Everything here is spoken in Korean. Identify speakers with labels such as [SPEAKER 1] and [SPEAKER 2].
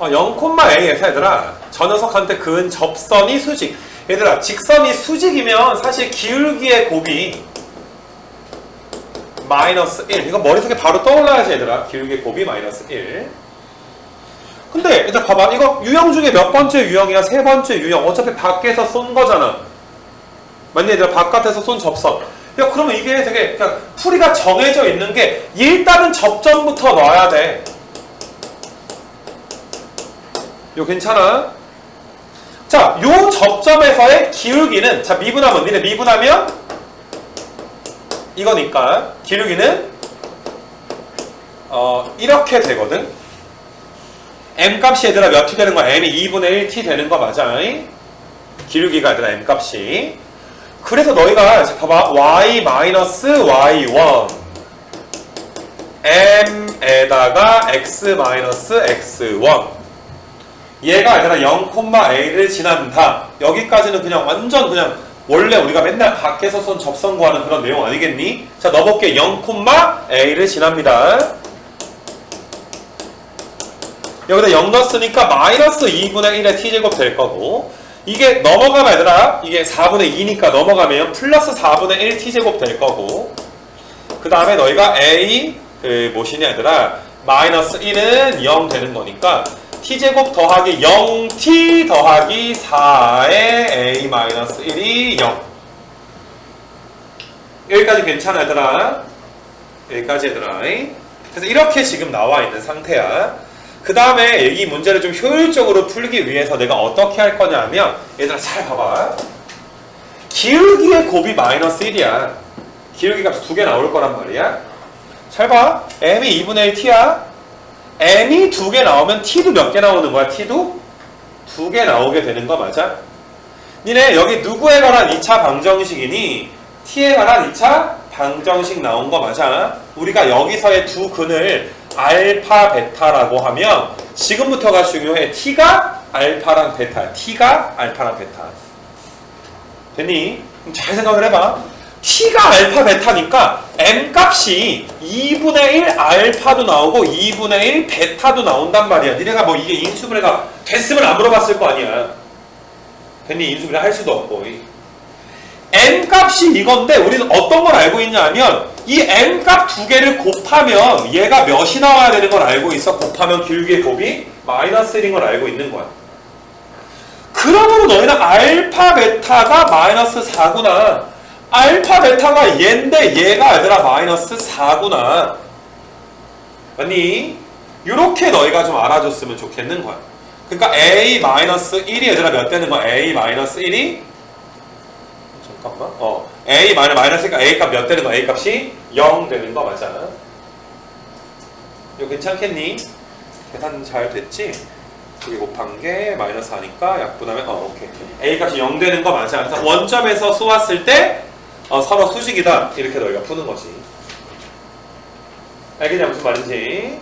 [SPEAKER 1] 어, 0,a에서 얘들아 저 녀석한테 그은 접선이 수직. 얘들아 직선이 수직이면 사실 기울기의 곱이 마이너스 1 이거 머릿속에 바로 떠올라야지 얘들아. 기울기의 곱이 마이너스 1 근데 얘들아 봐봐. 이거 유형 중에 몇 번째 유형이야? 세 번째 유형. 어차피 밖에서 쏜 거잖아. 맞니 얘들아? 바깥에서 쏜 접선. 야 그러면 이게 되게 그냥 풀이가 정해져 있는 게 일단은 접점부터 넣어야 돼 이거 괜찮아? 자, 요 접점에서의 기울기는 자 미분하면 니네 미분하면 이거니까 기울기는 어 이렇게 되거든. m 값이 얘들아 몇 t 되는 거야? m이 2분의 1t 되는 거 맞아? 기울기가 얘들아 m 값이. 그래서 너희가 이제 봐봐 y 마이너스 y1 m에다가 x 마이너스 x1 얘가 아니라 0,a를 지난다. 여기까지는 그냥 완전 그냥 원래 우리가 맨날 밖에서 쏜 접선 구하는 그런 내용 아니겠니? 자, 넣어볼게. 0,a를 지납니다. 여기다 0 넣었으니까 마이너스 2분의 1의 t제곱 될 거고 이게 넘어가면 얘들아 이게 4분의 2니까 넘어가면 플러스 4분의 1 t제곱 될 거고 그 다음에 너희가 a 그 뭐시냐 얘들아 마이너스 1은 0 되는 거니까 t제곱 더하기 0t 더하기 4의 a 마이너스 1이 0 여기까지 괜찮아 얘들아? 여기까지 얘들아. 그래서 이렇게 지금 나와 있는 상태야. 그 다음에 이 문제를 좀 효율적으로 풀기 위해서 내가 어떻게 할 거냐면 얘들아 잘 봐봐. 기울기의 곱이 마이너스 1이야. 기울기 값이 두 개 나올 거란 말이야. 잘 봐. m이 2분의 1 t야. M이 두 개 나오면 t도 몇 개 나오는 거야? t도 두 개 나오게 되는 거 맞아? 니네 여기 누구에 관한 2차 방정식이니? t에 관한 2차 방정식 나온 거 맞아? 우리가 여기서의 두 근을 알파, 베타라고 하면 지금부터가 중요해. t가 알파랑 베타야. t가 알파랑 베타. 됐니? 잘 생각을 해봐. T가 알파 베타니까 m 값이 2분의 1 알파도 나오고 2분의 1 베타도 나온단 말이야. 니네가 뭐 이게 인수분해가 됐으면 안 물어봤을 거 아니야. 됐니? 인수분해 할 수도 없고. m 값이 이건데 우리는 어떤 걸 알고 있냐면 이 m 값 두 개를 곱하면 얘가 몇이 나와야 되는 걸 알고 있어. 곱하면 기울기의 곱이 마이너스 1인 걸 알고 있는 거야. 그러므로 너희는 알파 베타가 마이너스 4구나. 알파 베타가 얘인데 얘가 얘들아 마이너스 4구나. 맞니? 이렇게 너희가 좀 알아줬으면 좋겠는 거야. 그러니까 a 마이너스 1이 얘들아 몇 되는 거야? a 마이너스 1이 잠깐만. 어. a 마이너스 마이너스니까 a 값 몇 되는 거야? a 값이 0 되는 거 맞아. 이거 괜찮겠니? 계산 잘 됐지? 두개 곱한 게 마이너스 하니까 약분하면 어 오케이 a 값이 0 되는 거 맞아 그래서 원점에서 쏘았을 때 어, 서로 수직이다. 이렇게 너희가 푸는 거지. 알겠냐? 무슨 말인지